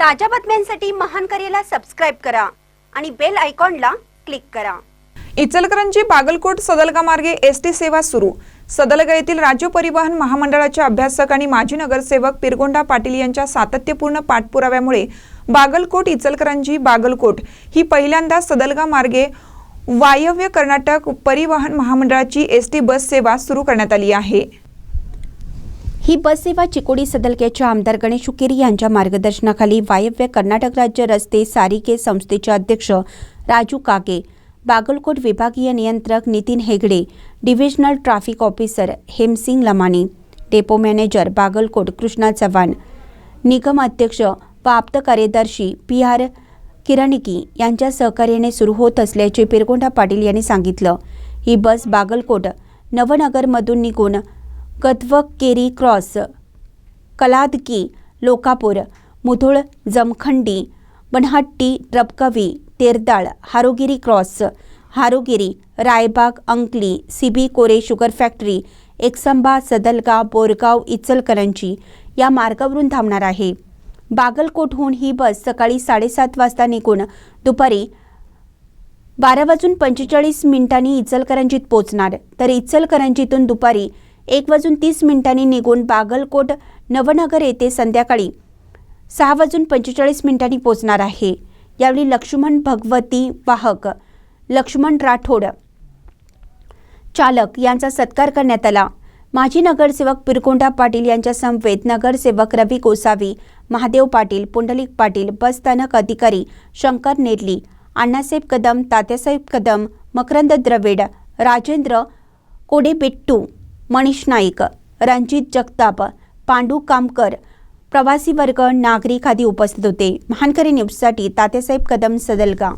ताज्या बातम्यांसाठी महान करेला सबस्क्राईब करा आणि बेल आयकॉनला क्लिक करा. इचलकरंजी बागलकोट सदलगा मार्गे एस टी सेवा सुरू. सदलगा येथील राज्य परिवहन महामंडळाचे अभ्यासक आणि माजी नगरसेवक पिरगोंडा पाटील यांच्या सातत्यपूर्ण पाठपुराव्यामुळे बागलकोट इचलकरंजी बागलकोट ही पहिल्यांदा सदलगा मार्गे वायव्य कर्नाटक परिवहन महामंडळाची एस टी बस सेवा सुरू करण्यात आली आहे. ही बस सेवा चिकोडी सदलक्याच्या आमदार गणेश उकेरी यांच्या मार्गदर्शनाखाली वायव्य कर्नाटक राज्य रस्ते सारिके संस्थेचे अध्यक्ष राजू कागे बागलकोट विभागीय नियंत्रक Nitin Hegde divisional traffic officer Hemsingh Lamani depot manager Bagalkot Krishna Chavan निगम अध्यक्ष व आप्त कार्यदर्शी पी आर किरणिकी यांच्या सहकार्याने सुरू होत असल्याचे पिरगोंडा पाटील यांनी सांगितलं. ही बस बागलकोट नवनगरमधून निघून Gadavkeri cross Kaladgi Lokapur Mudhol Jamkhandi Banahatti Rabkavi Terdal Harogiri cross Harogiri Raybag Ankali C B Kore sugar factory Eksamba Sadalga Borgaon Ichalkaranji या मार्गावरून धावणार आहे. बागलकोटहून ही बस सकाळी साडेसात वाजता निघून दुपारी बारा वाजून पंचेचाळीस मिनिटांनी इचलकरंजीत पोचणार तर इचलकरंजीतून दुपारी एक वाजून तीस मिनिटांनी निघून बागलकोट नवनगर येथे संध्याकाळी सहा वाजून पंचेचाळीस मिनिटांनी पोचणार आहे. यावेळी लक्ष्मण भगवती वाहक लक्ष्मण राठोड चालक यांचा सत्कार करण्यात आला. माजी नगरसेवक पिरकोंडा पाटील यांच्या समवेत नगरसेवक रवी गोसावी महादेव पाटील पुंडलिक पाटील बस स्थानक अधिकारी शंकर नेरली अण्णासाहेब कदम तात्यासाहेब कदम मकरंद द्रविड राजेंद्र कोडेबेट्टू मनीष नाईक रणजित जगताप पांडू कामकर प्रवासी वर्ग नागरिक आदी उपस्थित होते. महानकरी न्यूजसाठी तात्यासाहेब कदम सदलगा